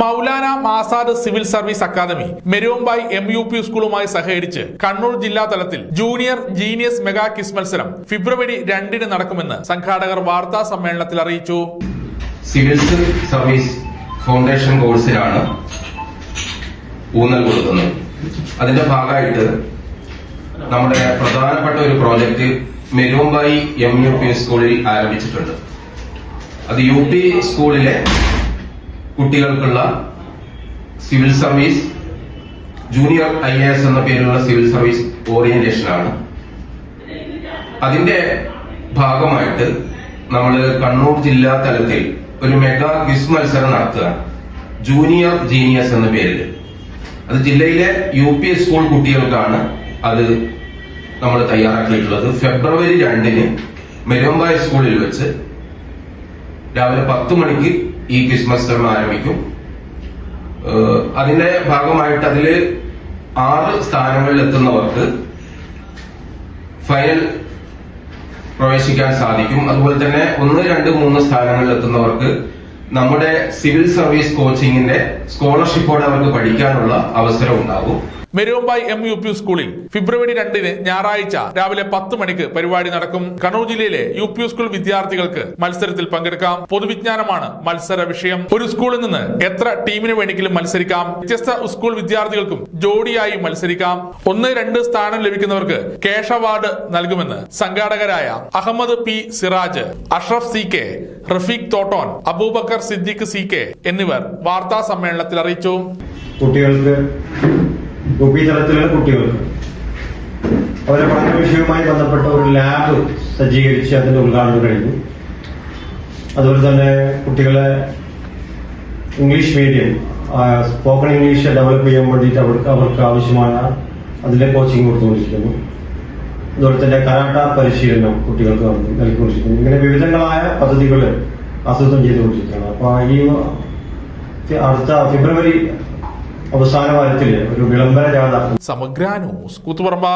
Maulana Azad civil service academy Meruvambayi M U P സ്കൂളുമായി സഹകരിച്ച് കണ്ണൂർ ജില്ലാ തലത്തിൽ ജൂനിയർ ജീനിയസ് മെഗാ കിസ് മത്സരം ഫെബ്രുവരി രണ്ടിന് നടക്കുമെന്ന് സംഘാടകർ വാർത്താ സമ്മേളനത്തിൽ അറിയിച്ചു. സിവിൽ സർവീസ് ഫൗണ്ടേഷൻ കോഴ്സിലാണ് ഊന്നൽ കൊടുക്കുന്നത്. അതിന്റെ ഭാഗമായിട്ട് നമ്മുടെ പ്രധാനപ്പെട്ട ഒരു project Meruvambayi M U P സ്കൂളിൽ ആരംഭിച്ചിട്ടുണ്ട്. അത് യു പി സ്കൂളിലെ കുട്ടികൾക്കുള്ള civil service junior I A S എന്ന പേരിലുള്ള സിവിൽ സർവീസ് ഓറിയന്റേഷൻ ആണ് അതിന്റെ ഭാഗമായിട്ട് നമ്മൾ കണ്ണൂർ ജില്ലാ തലത്തിൽ ഒരു മെഗാ ക്വിസ് മത്സരം നടത്തുക ജൂനിയർ ജീനിയസ് എന്ന പേരിൽ അത് ജില്ലയിലെ യു പി സ്കൂൾ കുട്ടികൾക്കാണ് അത് നമ്മൾ തയ്യാറാക്കിയിട്ടുള്ളത്. ഫെബ്രുവരി രണ്ടിന് മെരുമ്പായ സ്കൂളിൽ വെച്ച് രാവിലെ പത്ത് മണിക്ക് ഈ ക്രിസ്മസ് മത്സരം ആരംഭിക്കും. അതിന്റെ ഭാഗമായിട്ട് അതിൽ ആറ് സ്ഥാനങ്ങളിൽ എത്തുന്നവർക്ക് ഫൈനൽ പ്രവേശിക്കാൻ സാധിക്കും. അതുപോലെ തന്നെ ഒന്ന് രണ്ട് മൂന്ന് സ്ഥാനങ്ങളിൽ എത്തുന്നവർക്ക് നമ്മുടെ സിവിൽ സർവീസ് കോച്ചിങ്ങിന്റെ സ്കോളർഷിപ്പോടെ അവർക്ക് പഠിക്കാനുള്ള അവസരം ഉണ്ടാകും മെരുവമ്പായി എം യു പി സ്കൂളിൽ ഫെബ്രുവരി രണ്ടിന് ഞായറാഴ്ച രാവിലെ പത്ത് മണിക്ക് പരിപാടി നടക്കും. കണ്ണൂർ ജില്ലയിലെ യു പി സ്കൂൾ വിദ്യാർത്ഥികൾക്ക് മത്സരത്തിൽ പങ്കെടുക്കാം. പൊതുവിജ്ഞാനമാണ് മത്സര വിഷയം. ഒരു സ്കൂളിൽ നിന്ന് എത്ര ടീമിന് വേണമെങ്കിലും മത്സരിക്കാം. വ്യത്യസ്ത സ്കൂൾ വിദ്യാർത്ഥികൾക്കും ജോഡിയായി മത്സരിക്കാം. ഒന്ന് രണ്ട് സ്ഥാനം ലഭിക്കുന്നവർക്ക് കേഷ അവാർഡ് നൽകുമെന്ന് സംഘാടകരായ Ahmed P Siraj Ashraf C K Rafeeq Thotton Abubakar Siddique C K എന്നിവർ വാർത്താ സമ്മേളനത്തിൽ അറിയിച്ചു. കുട്ടികൾക്ക് യു പി തലത്തിലുള്ള കുട്ടികൾക്ക്. അവരെ പഠന വിഷയവുമായി ബന്ധപ്പെട്ട ഒരു ലാബ് സജ്ജീകരിച്ച് അതിന്റെ ഉദ്ഘാടനം കഴിഞ്ഞു. അതുപോലെ തന്നെ കുട്ടികളെ English medium spoken English develop ചെയ്യാൻ വേണ്ടിയിട്ട് അവർക്ക് അവർക്ക് ആവശ്യമായ അതിന്റെ കോച്ചിങ് കൊടുത്തുകൊണ്ടിരിക്കുന്നു. അതുപോലെ തന്നെ കരാട്ട പരിശീലനം കുട്ടികൾക്ക് നൽകിക്കൊണ്ടിരിക്കുന്നു. ഇങ്ങനെ വിവിധങ്ങളായ പദ്ധതികൾ ആസൂത്രണം ചെയ്തുകൊണ്ടിരിക്കുകയാണ്. അപ്പൊ ഈ അടുത്ത ഫെബ്രുവരി അവസാന വാരത്തിലെ ഒരു വിളംബര ജാഥ. സമഗ്ര ന്യൂസ് കൂത്തുപറമ്പ.